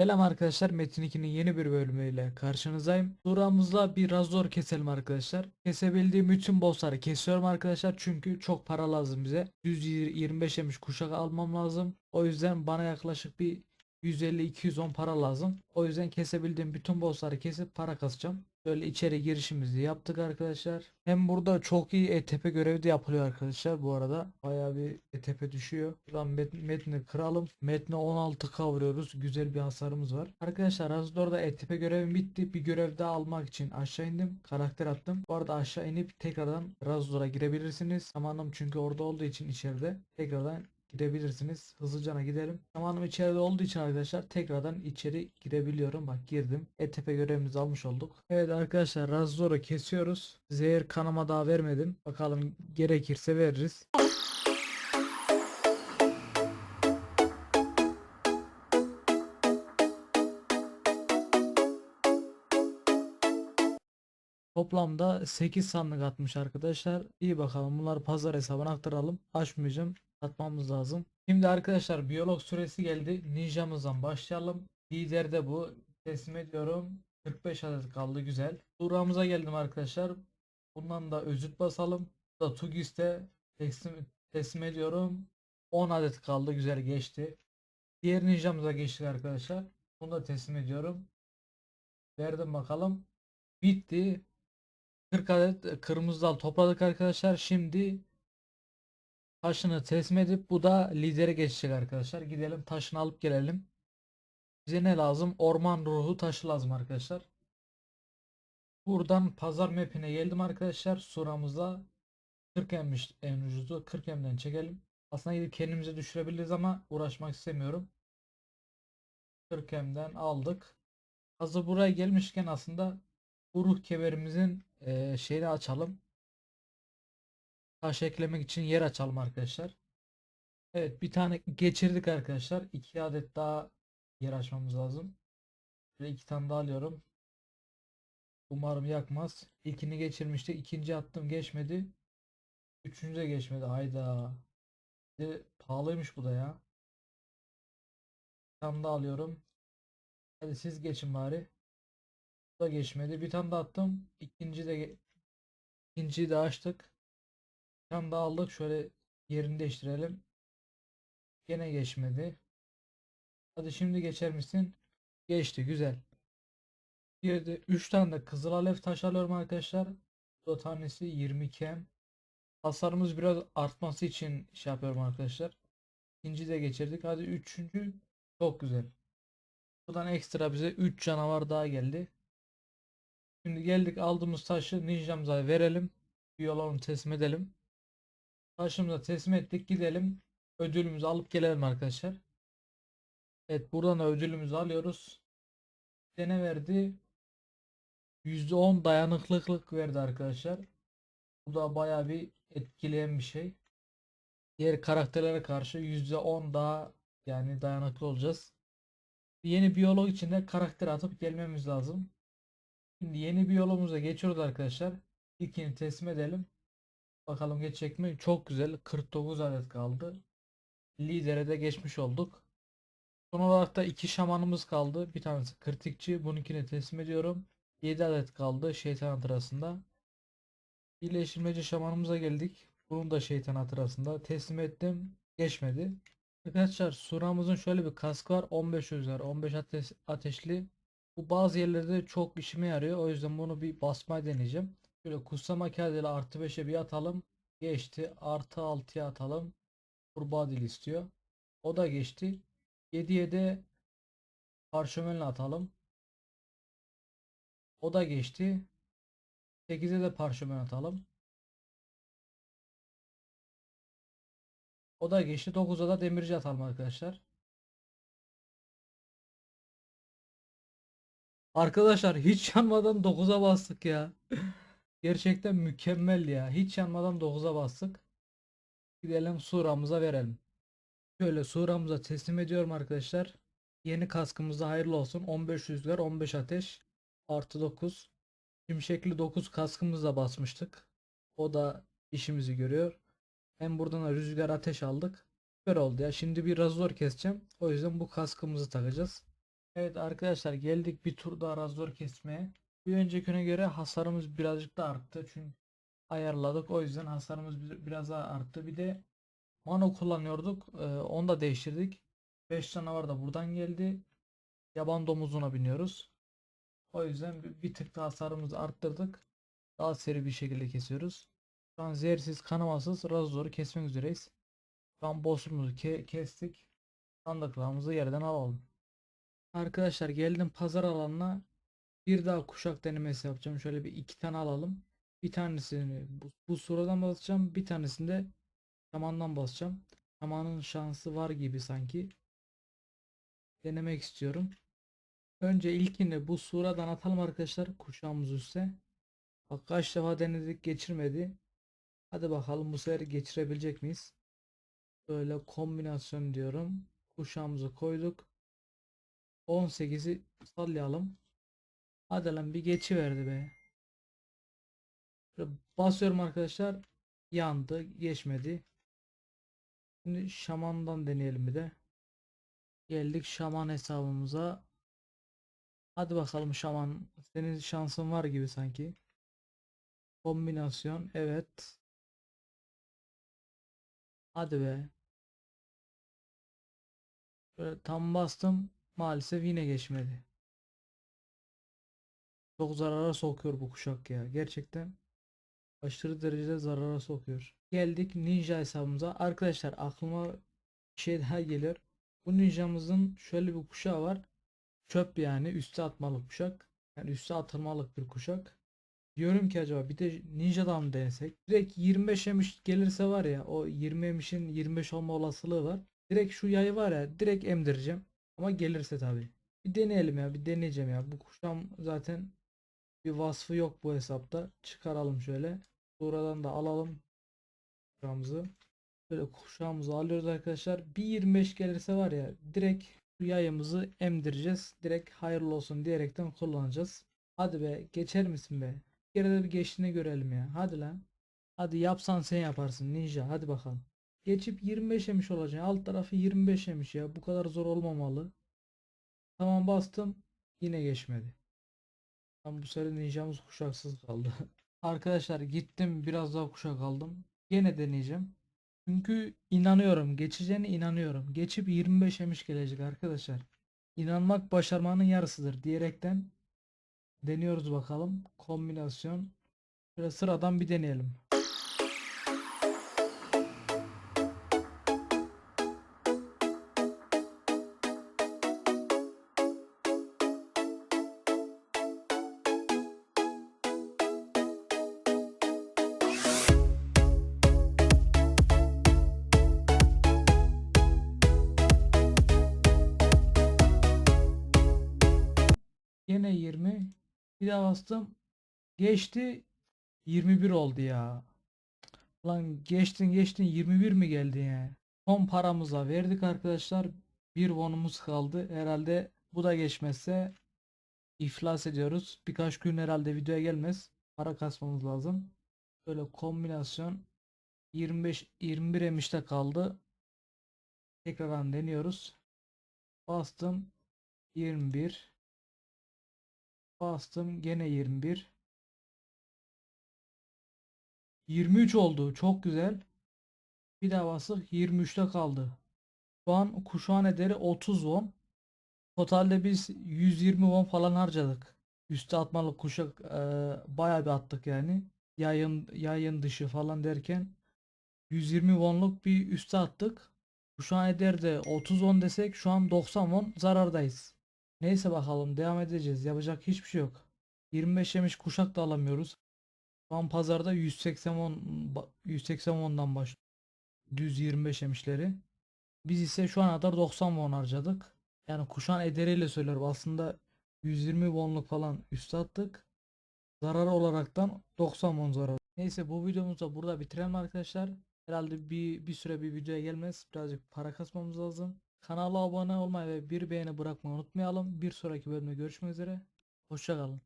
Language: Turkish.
Selam arkadaşlar Metin 2'nin yeni bir bölümüyle karşınızdayım. Duramızla bir razor keselim arkadaşlar. Kesebildiğim bütün bossları kesiyorum arkadaşlar çünkü çok para lazım bize. 125 yemiş kuşak almam lazım. O yüzden bana yaklaşık bir 150-210 para lazım. O yüzden kesebildiğim bütün bossları kesip para kasacağım. Böyle içeri girişimizi yaptık arkadaşlar. Hem burada çok iyi ETP görevi de yapılıyor arkadaşlar bu arada. Bayağı bir ETP düşüyor. Buradan met metni kıralım. Metne 16 kavuruyoruz. Güzel bir hasarımız var. Arkadaşlar Razor'da ETP görevim bitti. Bir görev daha almak için aşağı indim. Karakter attım. Bu arada aşağı inip tekrardan Razor'a girebilirsiniz. Zamanım çünkü orada olduğu için içeride. Tekrardan girebilirsiniz. Hızlıcana gidelim. Zamanım içeride olduğu için arkadaşlar tekrardan içeri girebiliyorum. Bak girdim. ETP görevimizi almış olduk. Evet arkadaşlar Razor'u kesiyoruz. Zehir kanama daha vermedim. Bakalım gerekirse veririz. Toplamda 8 sandık atmış arkadaşlar. İyi bakalım bunları pazar hesabına aktaralım. Açmayacağım. Atmamız lazım. Şimdi arkadaşlar biyolog süresi geldi. Ninjamızdan başlayalım. Liderde bu. Teslim ediyorum. 45 adet kaldı güzel. Duramıza geldim arkadaşlar. Bundan da özüt basalım. Bu da Tugis'te teslim, teslim ediyorum. 10 adet kaldı güzel geçti. Diğer ninjamıza geçtik arkadaşlar. Bunu da teslim ediyorum. Verdim bakalım. Bitti. 40 adet kırmızı dal topladık arkadaşlar. Şimdi taşını teslim edip bu da lidere geçecek arkadaşlar. Gidelim taşını alıp gelelim. Bize ne lazım? Orman ruhu taşı lazım arkadaşlar. Buradan pazar mapine geldim arkadaşlar. Suramıza 40 emmiş en ucuzu. 40 emden çekelim. Aslında gidip kendimize düşürebiliriz ama uğraşmak istemiyorum. 40 emden aldık. Hazır buraya gelmişken aslında bu ruh kemerimizin eee, şeyini açalım. Taş eklemek için yer açalım arkadaşlar. Evet bir tane geçirdik arkadaşlar. 2 adet daha yer açmamız lazım. Ve iki tane daha alıyorum. Umarım yakmaz. İlkini geçirmiştik. İkinci attım geçmedi. Üçüncü de geçmedi. Hayda. De pahalıymış bu da ya. Bir tane daha alıyorum. Hadi siz geçin bari. Bu da geçmedi. Bir tane daha attım. İkinci de ikinciyi de açtık. Tane daha aldık. Şöyle yerini değiştirelim. Gene geçmedi. Hadi şimdi geçer misin? Geçti. Güzel. Bir de 3 tane de kızıl alev taş alıyorum arkadaşlar. Bu da tanesi 22 m. Hasarımız biraz artması için şey yapıyorum arkadaşlar. İkinci de geçirdik. Hadi üçüncü. Çok güzel. Buradan ekstra bize 3 canavar daha geldi. Şimdi geldik aldığımız taşı ninjamıza verelim. Biyoloğunu teslim edelim. Taşımıza teslim ettik. Gidelim. Ödülümüzü alıp gelelim arkadaşlar. Evet buradan da ödülümüzü alıyoruz. Bize verdi? %10 dayanıklılık verdi arkadaşlar. Bu da bayağı bir etkileyen bir şey. Diğer karakterlere karşı %10 daha yani dayanıklı olacağız. Yeni biyolog için de karakter atıp gelmemiz lazım. Şimdi yeni biyologumuza geçiyoruz arkadaşlar. İlkini teslim edelim. Bakalım geçecek mi? Çok güzel. 49 adet kaldı. Lidere de geçmiş olduk. Son olarak da iki şamanımız kaldı. Bir tanesi kritikçi. Bununkini teslim ediyorum. 7 adet kaldı şeytan hatırasında. İyileştirmeci şamanımıza geldik. Bunun da şeytan hatırasında. Teslim ettim. Geçmedi. Arkadaşlar suramızın şöyle bir kaskı var. 15 özel. 15 ateş, ateşli. Bu bazı yerlerde çok işime yarıyor. O yüzden bunu bir basmaya deneyeceğim. Şöyle kutsama kağıdıyla artı 5'e bir atalım. Geçti. Artı 6'ya atalım. Kurbağa dili istiyor. O da geçti. 7'ye de parşömenle atalım. O da geçti. 8'e de parşömen atalım. O da geçti. 9'a da demirci atalım arkadaşlar. Arkadaşlar hiç yanmadan 9'a bastık ya. Gerçekten mükemmel ya. Hiç yanmadan 9'a bastık. Gidelim suramıza verelim. Şöyle suramıza teslim ediyorum arkadaşlar. Yeni kaskımızda hayırlı olsun. 15 rüzgar 15 ateş artı 9. Şimşekli 9 kaskımızla basmıştık. O da işimizi görüyor. Hem buradan da rüzgar ateş aldık. Süper oldu ya. Şimdi bir razor keseceğim. O yüzden bu kaskımızı takacağız. Evet arkadaşlar geldik bir tur daha razor kesmeye. Bir önceki güne göre hasarımız birazcık da arttı. Çünkü ayarladık. O yüzden hasarımız bir- biraz daha arttı. Bir de mano kullanıyorduk. Ee, onu da değiştirdik. 5 canavar da buradan geldi. Yaban domuzuna biniyoruz. O yüzden bir, tık da hasarımızı arttırdık. Daha seri bir şekilde kesiyoruz. Şu an zehirsiz kanamasız razzoru kesmek üzereyiz. Şu an boss'umuzu ke- kestik. Sandıklarımızı yerden alalım. Arkadaşlar geldim pazar alanına. Bir daha kuşak denemesi yapacağım. Şöyle bir iki tane alalım. Bir tanesini bu, bu sıradan basacağım. Bir tanesini de şamandan basacağım. Şamanın şansı var gibi sanki. Denemek istiyorum. Önce ilkini bu suradan atalım arkadaşlar. Kuşağımız üstte. Bak kaç defa denedik geçirmedi. Hadi bakalım bu sefer geçirebilecek miyiz? Böyle kombinasyon diyorum. Kuşağımızı koyduk. 18'i sallayalım. Hadi lan bir geçiverdi be. Şöyle basıyorum arkadaşlar. Yandı. Geçmedi. Şimdi şamandan deneyelim bir de. Geldik şaman hesabımıza. Hadi bakalım şaman. Senin şansın var gibi sanki. Kombinasyon. Evet. Hadi be. Böyle tam bastım. Maalesef yine geçmedi. Çok zarara sokuyor bu kuşak ya. Gerçekten aşırı derecede zarara sokuyor. Geldik ninja hesabımıza. Arkadaşlar aklıma bir şey daha geliyor. Bu ninjamızın şöyle bir kuşağı var. Çöp yani üste atmalık kuşak. Yani üste atılmalık bir kuşak. Diyorum ki acaba bir de ninja'dan mı denesek? Direkt 25 emiş gelirse var ya o 20 emişin 25 olma olasılığı var. Direkt şu yayı var ya direkt emdireceğim. Ama gelirse tabii. Bir deneyelim ya bir deneyeceğim ya. Bu kuşam zaten bir vasfı yok bu hesapta. Çıkaralım şöyle. Buradan da alalım kuşağımızı. Böyle kuşağımızı alıyoruz arkadaşlar. Bir 25 gelirse var ya direkt yayımızı emdireceğiz. Direkt hayırlı olsun diyerekten kullanacağız. Hadi be geçer misin be? Bir kere de bir geçtiğini görelim ya. Hadi lan. Hadi yapsan sen yaparsın ninja. Hadi bakalım. Geçip 25 yemiş olacaksın. Alt tarafı 25 yemiş ya. Bu kadar zor olmamalı. Tamam bastım. Yine geçmedi. Tam bu sefer ninjamız kuşaksız kaldı. Arkadaşlar gittim biraz daha kuşak aldım. Yine deneyeceğim. Çünkü inanıyorum. Geçeceğine inanıyorum. Geçip 25 yemiş gelecek arkadaşlar. İnanmak başarmanın yarısıdır diyerekten deniyoruz bakalım. Kombinasyon. Şöyle sıradan bir deneyelim. Yine 20. Bir daha bastım. Geçti. 21 oldu ya. Lan geçtin geçtin 21 mi geldi ya? Son paramıza verdik arkadaşlar. Bir wonumuz kaldı. Herhalde bu da geçmezse iflas ediyoruz. Birkaç gün herhalde videoya gelmez. Para kasmamız lazım. Böyle kombinasyon 25 21 emişte kaldı. Tekrardan deniyoruz. Bastım 21 Bastım gene 21. 23 oldu. Çok güzel. Bir daha bastık 23'te kaldı. Şu an kuşağın ederi 30 won. Totalde biz 120 won falan harcadık. Üste atmalık kuşak e, bayağı bir attık yani. Yayın yayın dışı falan derken 120 wonluk bir üste attık. Kuşağın eder de 30 won desek şu an 90 won zarardayız. Neyse bakalım devam edeceğiz. Yapacak hiçbir şey yok. 25 yemiş kuşak da alamıyoruz. Şu an pazarda 180 won ba- 180 won'dan başlıyor. Düz 25 yemişleri. Biz ise şu ana kadar 90 won harcadık. Yani kuşağın ederiyle söylüyorum. Aslında 120 wonluk falan üste attık. Zarar olaraktan 90 won zarar. Neyse bu videomuzu da burada bitirelim arkadaşlar. Herhalde bir, bir süre bir videoya gelmez. Birazcık para kasmamız lazım. Kanala abone olmayı ve bir beğeni bırakmayı unutmayalım. Bir sonraki bölümde görüşmek üzere. Hoşçakalın.